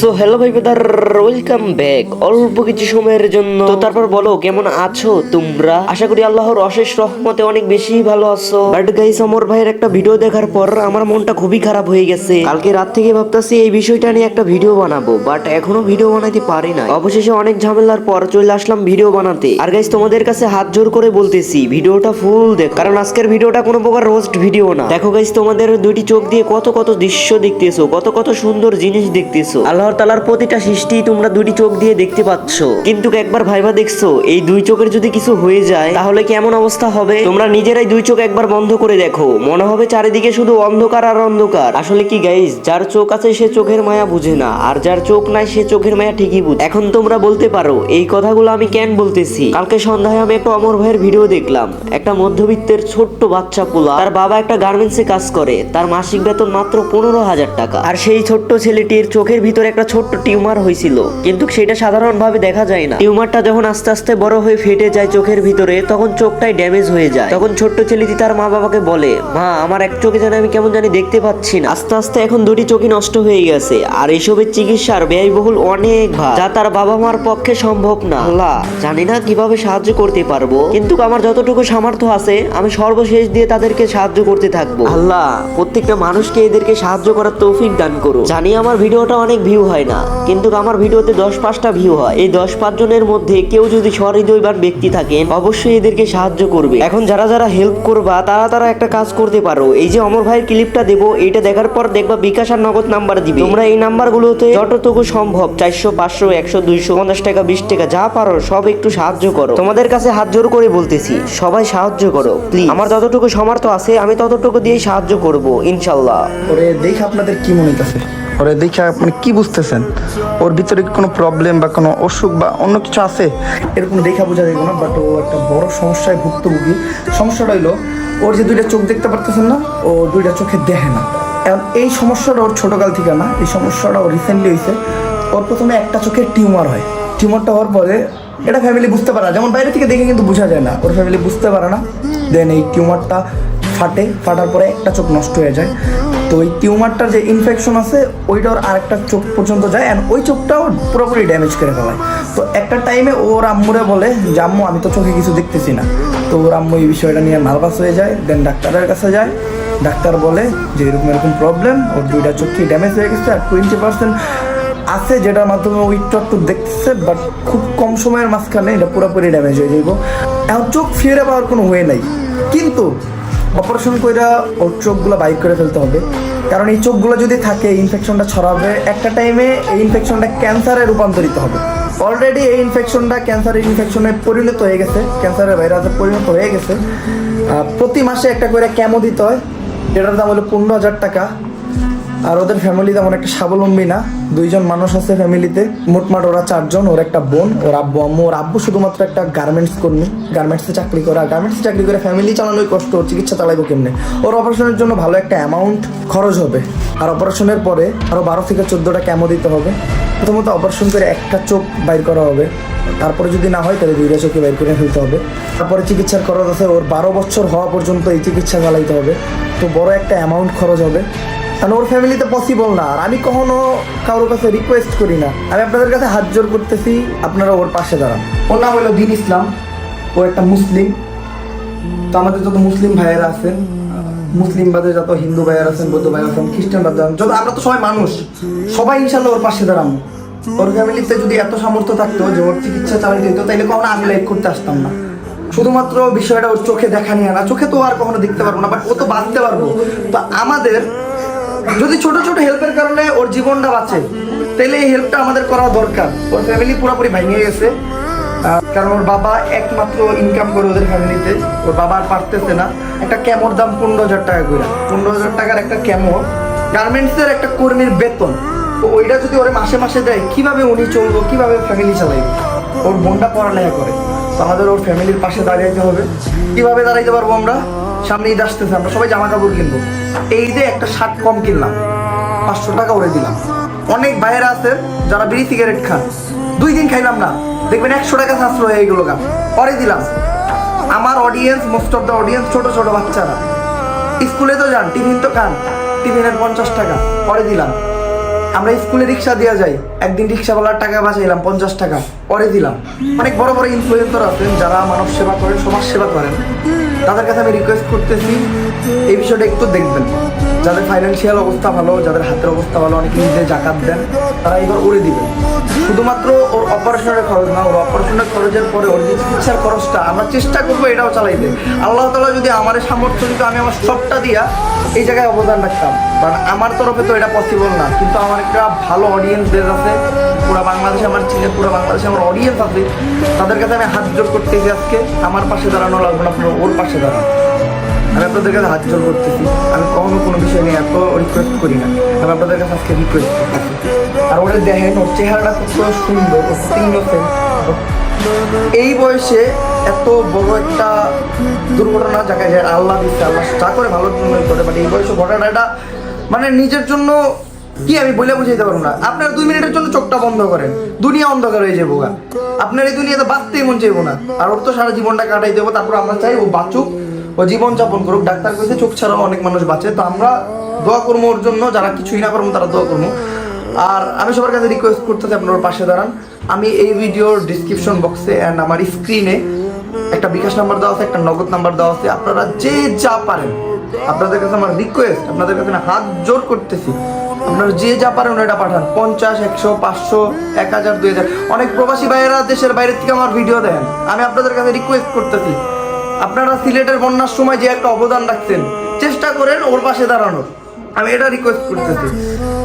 So hello ভাই বেদার welcome back অল্প কিছু সময়ের জন্য। তো তারপর বলো, কেমন আছো তোমরা? আশা করি আল্লাহর অশেষ রহমতে অনেক বেশি ভালো আছো। বাট গাইস অমর ভাইয়ের একটা ভিডিও দেখার পর আমার মনটা খুবই খারাপ হয়ে গেছে। কালকে রাত থেকে ভাবতাছি এই বিষয়টা নিয়ে একটা ভিডিও বানাবো বাট এখনও ভিডিও বানাইতে পারি না অবশেষে অনেক ঝামেলার পর চলে আসলাম ভিডিও বানাতে। আর গাইস তোমাদের কাছে হাত জোর করে বলতেছি ভিডিওটা ফুল দেখ। কারণ আজকের ভিডিওটা কোনো প্রকার রোস্ট ভিডিও না। দেখো গাইস তোমাদের দুইটি চোখ দিয়ে কত কত দৃশ্য দেখতেছো, কত কত সুন্দর জিনিস দেখতেছো। আল্লাহর তালার প্রতিটা সৃষ্টি তোমরা দুইটি চোখ দিয়ে দেখতে পাচ্ছ। কিন্তু একবার ভাইবা দেখছ, এই দুই চোখের যদি কিছু হয়ে যায়, তাহলে কেমন অবস্থা হবে? তোমরা নিজেরাই দুই চোখ একবার বন্ধ করে দেখো। মনে হবে চারিদিকে শুধু অন্ধকার আর অন্ধকার। আসলে কি গাইস যার চোখ আছে, সে চোখের মায়া বুঝে না। আর যার চোখ নাই, সে চোখের মায়া ঠিকই বুঝে। এখন তোমরা বলতে পারো, এই কথাগুলো আমি কেন বলতেছি? কালকে সন্ধ্যায় আমি একটা অমর ভাইয়ের ভিডিও দেখলাম। একটা মধ্যবিত্তের ছোট্ট বাচ্চা পোলা। তার বাবা একটা গার্মেন্টসে কাজ করে। তার মাসিক বেতন মাত্র পনেরো হাজার টাকা। আর সেই ছোট্ট ছেলেটির চোখের ভিতরে একটা ছোট্ট টিউমার হয়েছিল কিন্তু সেটা সাধারণভাবে দেখা যায় না। টিউমারটা যখন আস্তে আস্তে বড় হয়ে ফেটে যায় চোখের ভিতরে, তখন চোখটাই ড্যামেজ হয়ে যায়। তখন ছোট্ট ছেলেটি তার মা বাবাকে বলে, মা, আমার এক চোখে যেন আমি কেমন জানি দেখতে পাচ্ছি না। আস্তে আস্তে এখন দুটি চোখই নষ্ট হয়ে গেছে, আর এসবের চিকিৎসার ব্যয়বহুল অনেক ভার যা তার বাবা মার পক্ষে সম্ভব না। আল্লাহ, জানি না কীভাবে সাহায্য করতে পারব, কিন্তু আমার যতটুকু সামর্থ্য আছে, আমি সর্বশেষ দিয়ে তাদেরকে সাহায্য করতে থাকব। আল্লাহ, প্রত্যেকটা মানুষকে এদেরকে সাহায্য করার তৌফিক দান করো। জানি আমার ভিডিওটা অনেক ভিউ হয় না। কিন্তু আমার ভিডিওতে দশ পাঁচটা ভিউ হয়। এই দশ পাঁচ জনের মধ্যে কেউ যদি সহৃদয়বান ব্যক্তি থাকেন অবশ্যই এদেরকে সাহায্য করবে। এখন যারা যারা হেল্প করবা, তারা তারা একটা কাজ করতে পারো। এই যে অমর ভাইয়ের ক্লিপটা দেবো এইটা দেখার পর দেখবা বিকাশ আর নগদ নাম্বার দিবে। তোমরা এই নাম্বারগুলোতে যতটুকু সম্ভব, চারশো, পাঁচশো, একশো, দুইশো, পঞ্চাশ টাকা, বিশ টাকা, যা পারো, সব একটু সাহায্য করো। তোমাদের কাছে হাত জোর করে বলতেছি, সবাই সাহায্য করো প্লিজ আমার যতটুকু সমর্থ আছে, আমি ততটুকু দিয়েই সাহায্য করব, ইনশাল্লাহ। ওরে আপনাদের কি মনে হইতেছে? ওরে দেখে আপনি কি বুঝতেছেন? ওর ভিতরে কোনো প্রবলেম বা কোনো অসুখ বা অন্য কিছু আছে? এরকম দেখা বোঝা যাবে না বাট ও একটা বড় সমস্যায় ভুক্তভোগী। সমস্যাটা হইল, ওর যে দুইটা চোখ দেখতে পারতেছেন না, ও দুইটা চোখে দেখে না। এখন এই সমস্যাটা ওর ছোটোকাল থেকে না, এই সমস্যাটা ওর রিসেন্টলি হয়েছে ওর প্রথমে একটা চোখের টিউমার হয়। টিউমারটা হওয়ার পরে এটা ফ্যামিলি বুঝতে পারে না। যেমন বাইরে থেকে দেখে কিন্তু বোঝা যায় না। ওর ফ্যামিলি বুঝতে পারে না। দেন এই টিউমারটা ফাটে, ফাটার পরে একটা চোখ নষ্ট হয়ে যায়। তো ওই টিউমারটার যে ইনফেকশন আছে ওইটা ওর আরেকটা চোখ পর্যন্ত যায় অ্যান্ড ওই চোখটাও পুরোপুরি ড্যামেজ করে ফেলায়। তো একটা টাইমে ওর আম্মুরে বলে যে, আম্মু, আমি তো চোখে কিছু দেখতেছি না। তো ওর আম্মু এই বিষয়টা নিয়ে নার্ভাস হয়ে যায়। দেন ডাক্তারের কাছে যায়। ডাক্তার বলে যে, এরকম এরকম প্রবলেম ওর দুইটা চোখই ড্যামেজ হয়ে গেছে আর টোয়েন্টি পার্সেন্ট আছে যেটার মাধ্যমে ওই একটু দেখতেছে বাট খুব কম সময়ের মাঝখানে এটা পুরোপুরি ড্যামেজ হয়ে যাইব। এখন চোখ ফিরে পাওয়ার কোনো ওয়ে নাই। কিন্তু অপারেশন কইরা ওর চোখগুলো বাইক করে ফেলতে হবে। কারণ এই চোখগুলো যদি থাকে ইনফেকশনটা ছড়াবে, একটা টাইমে এই ইনফেকশনটা ক্যান্সারে রূপান্তরিত হবে। অলরেডি এই ইনফেকশনটা ক্যান্সার ইনফেকশনে পরিণত হয়ে গেছে ক্যান্সারের ভাইরাসে পরিণত হয়ে গেছে। প্রতি মাসে একটা করে ক্যামো দিতে হয়, যেটার দাম হলো পনেরো হাজার টাকা। আর ওদের ফ্যামিলি তেমন একটা স্বাবলম্বী না। দুইজন মানুষ আছে ফ্যামিলিতে মোটমাট ওরা চারজন, ওর একটা বোন, ওর আব্বু, আম্মু। ওর আব্বু শুধুমাত্র একটা গার্মেন্টস কর্মী। গার্মেন্টসে চাকরি করা। গার্মেন্টসে চাকরি করে ফ্যামিলি চালানোই কষ্ট, ওর চিকিৎসা চালাইবো কেমনে? ওর অপারেশনের জন্য ভালো একটা অ্যামাউন্ট খরচ হবে। আর অপারেশনের পরে আরও বারো থেকে চোদ্দোটা ক্যামো দিতে হবে। প্রথমত অপারেশন করে একটা চোখ বাইর করা হবে। তারপরে যদি না হয়, তাহলে দুইটা চোখে বাইর করে ফেলতে হবে। তারপরে চিকিৎসার খরচ আছে। ওর বারো বছর হওয়া পর্যন্ত এই চিকিৎসা চালাইতে হবে। তো বড় একটা অ্যামাউন্ট খরচ হবে। কারণ ওর ফ্যামিলিতে পসিবল না। আর আমি কখনো কারোর কাছে রিকোয়েস্ট করি না। আমি আপনাদের কাছে হাত জোর করতেছি, আপনারা ওর পাশে দাঁড়ান। ওর নাম হলো দিন ইসলাম। ও একটা মুসলিম। তো আমাদের যত মুসলিম ভাইয়েরা আছেন, মুসলিম বাদে যত হিন্দু ভাইয়েরা আছেন, বৌদ্ধ ভাইয়েরা আছেন, খ্রিস্টান বাদে, যত আমরা তো সবাই মানুষ, সবাই ইনশাল্লাহ ওর পাশে দাঁড়াবো ওর ফ্যামিলিতে যদি এত সামর্থ্য থাকতো যে ওর চিকিৎসা চালাইতে হতো তাহলে কখনো আমি লাইক করতে আসতাম না। শুধুমাত্র বিষয়টা ওর চোখে দেখা নিয়ে না, চোখে তো আর কখনো দেখতে পারব না বাট ও তো বাঁচতে পারব। তো আমাদের যদি ছোট ছোট হেল্পের কারণে ওর জীবনটা বাঁচে, তাহলে এই হেল্পটা আমাদের করা দরকার। ওর ফ্যামিলি পুরোপুরি ভেঙে গেছে। কারণ ওর বাবা একমাত্র ইনকাম করে ওদের ফ্যামিলিতে ওর বাবা আর পারতেছে না। একটা ক্যামোর দাম পনেরো হাজার টাকা করে পনেরো হাজার টাকার একটা ক্যামো গার্মেন্টসের একটা কর্মীর বেতন। তো ওইটা যদি ওরে মাসে মাসে দেয়, কীভাবে উনি চলবো, কীভাবে ফ্যামিলি চালাইবে? ওর বোনটা পড়ালেখা করে। তো আমাদের ওর ফ্যামিলির পাশে দাঁড়াইতে হবে। কীভাবে দাঁড়াইতে পারব আমরা? সামনে ঈদ আসতেছে, আমরা সবাই জামা কাপড় কিনবো। এই ঈদে একটা শার্ট কম কিনলাম, পাঁচশো টাকা ওরে দিলাম। অনেক বাইরে আছে যারা বিড়ি সিগারেট খান। দুই দিন খাইলাম না, দেখবেন একশো টাকা সাশ্রয় হয়ে গেলো গান পরে দিলাম। আমার audience most of the audience ছোট ছোট বাচ্চারা। স্কুলে তো যান, টিফিন তো খান, টিফিনের পঞ্চাশ টাকা, পরে দিলাম। আমরা স্কুলে রিক্সা দেওয়া যাই। একদিন রিক্সাওয়ালার টাকা বাঁচাইলাম, পঞ্চাশ টাকা। পরে দিলাম। অনেক বড় বড় ইনফ্লুয়েন্সার আছেন যারা মানব সেবা করেন সমাজ সেবা করেন। তাদের কাছে আমি রিকোয়েস্ট করতেছি, এই বিষয়টা একটু দেখবেন। যাদের ফাইন্যান্সিয়াল অবস্থা ভালো, যাদের হাতের অবস্থা ভালো, অনেকে নিজে জাকাত দেন, তারা এবার উড়ে দিবেন শুধুমাত্র ওর অপারেশনের খরচ না, ওর অপারেশনের খরচের পরে ওর যে চিকিৎসার খরচটা আমরা চেষ্টা করব এটাও চালাইতে। আল্লাহ তালা যদি আমার সামর্থ্য দিত আমি আমার সবটা দিয়া এই জায়গায় অবদান রাখতাম। কারণ আমার তরফে তো এটা পসিবল না, কিন্তু আমার একটা ভালো অডিয়েন্স বেস আছে পুরো বাংলাদেশে আমার চীনে পুরো বাংলাদেশে আমার অডিয়েন্স আছে, তাদের কাছে আমি হাত জোর করতেছি আজকে। আমার পাশে দাঁড়ানো লাগবে না, আপনার ওর পাশে দাঁড়ানো। আমি আপনাদের কাছে হাত জোর করতেছি। আমি কখনো কোনো বিষয় নিয়ে এত রিকোয়েস্ট করি না। আমি আপনাদের কাছে আজকে রিকোয়েস্ট করতেছি। আর ওটা দেখেন, ওর চেহারাটা কত সুন্দর কত। এই বয়সে এত বড় একটা দুর্ঘটনা যাকে যায় আল্লাহ দিচ্ছে আল্লাহ যা করে ভালোর জন্যই করে বাট এই বয়সে ঘটনাটা মানে নিজের জন্য কি আমি বলে বুঝাইতে পারব না। আপনার দুই মিনিটের জন্য চোখটা বন্ধ করেন। দুনিয়া অন্ধকার হয়ে যাব আপনার এই দুনিয়াতে বাঁচতেই মন চাইব না। আর ওর তো সারা জীবনটা কাটাই দেবো, তারপর আমরা চাই ও বাঁচুক। ও জীবন যাপন করুক, ডাক্তার কইছে চোখ ছাড়াও অনেক মানুষ বাঁচে, তো আমরা দোয়া করব ওর জন্য, যারা কিছুই না করব তারা দোয়া করব আর আমি সবার কাছে রিকোয়েস্ট করতেছি আপনার পাশে দাঁড়ান। আমি এই ভিডিওর ডিসক্রিপশন বক্সে অ্যান্ড আমার স্ক্রিনে একটা বিকাশ নাম্বার দেওয়া আছে, একটা নগদ নাম্বার দেওয়া আছে। আপনারা যে যা পারেন, আপনাদের কাছে আমার রিকোয়েস্ট আপনাদের কাছে হাত জোর করতেছি। আপনারা যে যা পারেন ওটা পাঠান। পঞ্চাশ, একশো, পাঁচশো, এক হাজার, দুই হাজার। অনেক প্রবাসী ভাইয়েরা দেশের বাইরে থেকে আমার ভিডিও দেন আমি আপনাদের কাছে রিকোয়েস্ট করতেছি। আপনারা সিলেটের বন্যার সময় যে একটা অবদান রাখছেন, চেষ্টা করেন ওর পাশে দাঁড়ানোর। আমি এটা রিকোয়েস্ট করতেছি।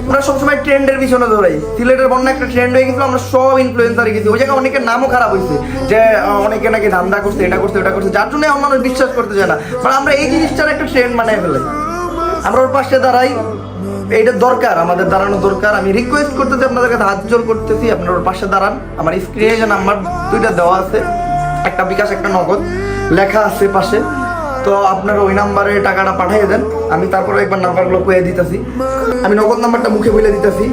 আমরা সবসময় ট্রেন্ডের পিছনে ধরাই সিলেটের বন্যা একটা ট্রেন্ড হয়ে গেছিল, আমরা সব ইনফ্লুয়েন্সারে গেছি। ওই জায়গায় অনেকের নামও খারাপ হয়েছে, যে অনেকে নাকি ধান্দা করছে, এটা করছে, ওটা করছে। যার জন্য আমার মানুষ বিশ্বাস করতে চায় না। বাট আমরা এই জিনিসটার একটা ট্রেন্ড বানাই ফেলাই। আমরা ওর পাশে দাঁড়াই। এইটা দরকার, আমাদের দাঁড়ানো দরকার। আমি রিকোয়েস্ট করতেছি আপনাদের কাছে হাত জোর করতেছি। আপনার ওর পাশে দাঁড়ান। আমার স্ক্রিনে যে নাম্বার দুইটা দেওয়া আছে, একটা বিকাশ, একটা নগদ। লেখা আছে পাশে। তো আপনারা ওই নাম্বারে টাকাটা পাঠিয়ে দেন। আমি তারপরে একবার নাম্বারগুলো কয়ে দিতেছি। আমি নগদ নাম্বারটা মুখে বলে দিতেছি।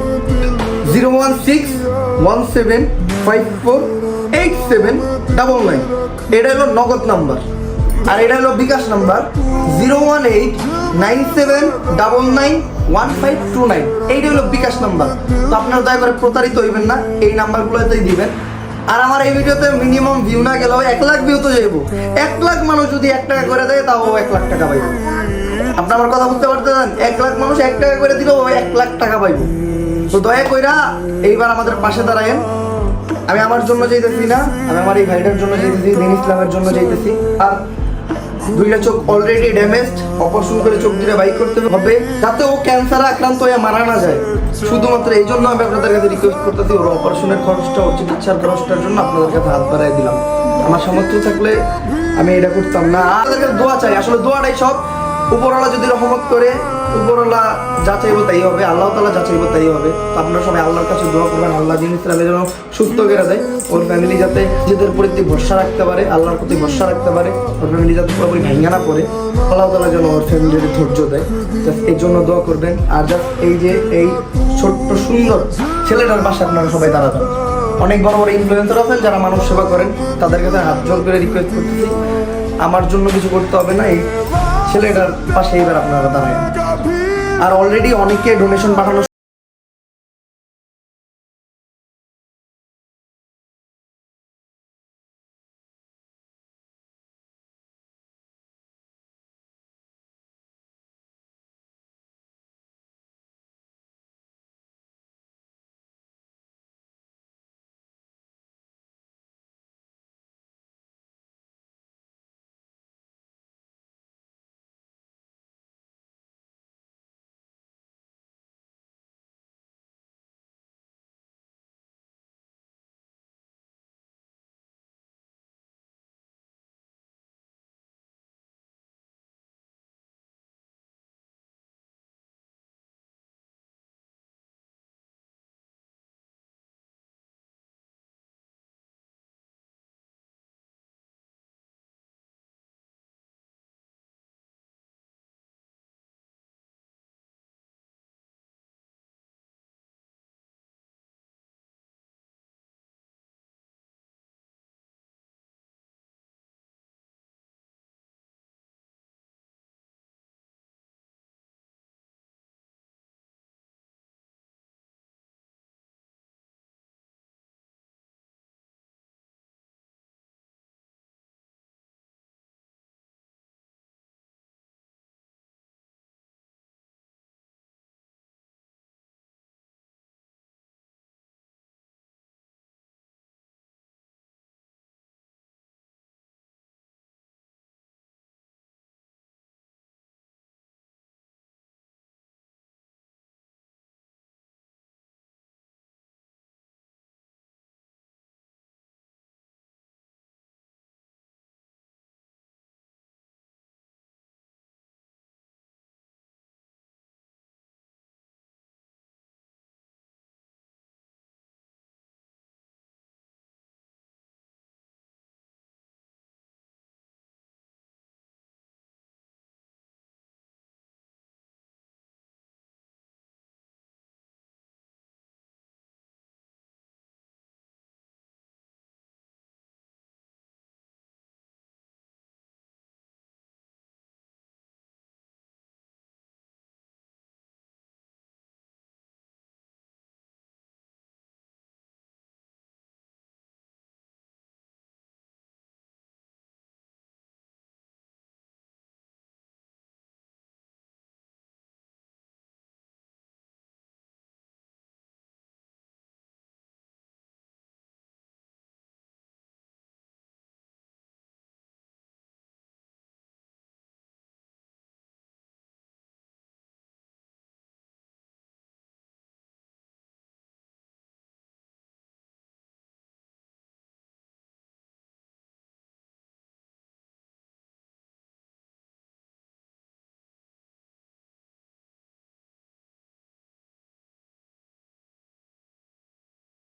Zero one six one seven five four eight seven double nine. এটা হলো নগদ নাম্বার। আর এটা হলো bKash number. Zero one eight nine seven double nine one five two nine. এইটা হলো বিকাশ নাম্বার। তো আপনারা দয়া করে প্রতারিত হইবেন না। এই নাম্বারগুলোতেই দিবেন। আর আমার এই ভিডিওতে মিনিমাম ভিউ না গেলেও এক লাখ ভিউ তো যাইব। এক লাখ মানুষ যদি এক টাকা করে দেয়, তাও এক লাখ টাকা পাইব। আপনি আমার কথা বুঝতে পারতেছেন? এক লাখ মানুষ এক টাকা করে দিলেও এক লাখ টাকা পাইব। তো দয়া কইরা এইবার আমাদের পাশে দাঁড়ায়েন। আমি আমার জন্য যাইতেছি না, আমি আমার এই ভাইটার জন্য যেতেছি দিন ইসলামের জন্য যাইতেছি। আর দুইটা চোখ অলরেডি ড্যামেজড অপারেশন করে চোখ দিয়ে বাইক করতে হবে, যাতে ও ক্যান্সারে আক্রান্ত হয়ে মারা না যায়। শুধুমাত্র এই জন্য আমি আপনাদের কাছে রিকোয়েস্ট করতেছি, ওর অপারেশনের খরচটা, ওর চিকিৎসার খরচটার জন্য আপনাদের কাছে হাত বাড়াই দিলাম। আমার সামর্থ্য থাকলে আমি এটা করতাম না। আপনাদের দোয়া চাই, আসলে দোয়াটাই সব। উপরওয়ালা যদি রহমত করে উপরওয়ালা যা চাইব তাই হবে, আল্লাহ তালা যা চাইব তাই হবে। আপনারা সবাই আল্লাহর কাছে দোয়া করবেন, আল্লাহ দিন যেন সুস্থ করে দেয়। ওর ফ্যামিলি যাতে নিজেদের প্রতি ভরসা রাখতে পারে, আল্লাহর প্রতি ভরসা রাখতে পারে, ওর ফ্যামিলি যাতে পুরোপুরি ভেঙে না পড়ে। আল্লাহ তালা যেন ওর ফ্যামিলির ধৈর্য দেয়। জাস্ট এই জন্য দোয়া করবেন। আর জাস্ট এই যে এই ছোট্ট সুন্দর ছেলেটার পাশে আপনারা সবাই দাঁড়াবেন। অনেক বড় বড় ইনফ্লুয়েন্সার আছেন যারা মানুষ সেবা করেন, তাদের কাছে হাত জোর করে রিকোয়েস্ট করতেছি। আমার জন্য কিছু করতে হবে না, এই ছেলেটার পাশে এবার আপনারা দাঁড়ায়। আর অলরেডি অনেকে ডোনেশন পাঠানো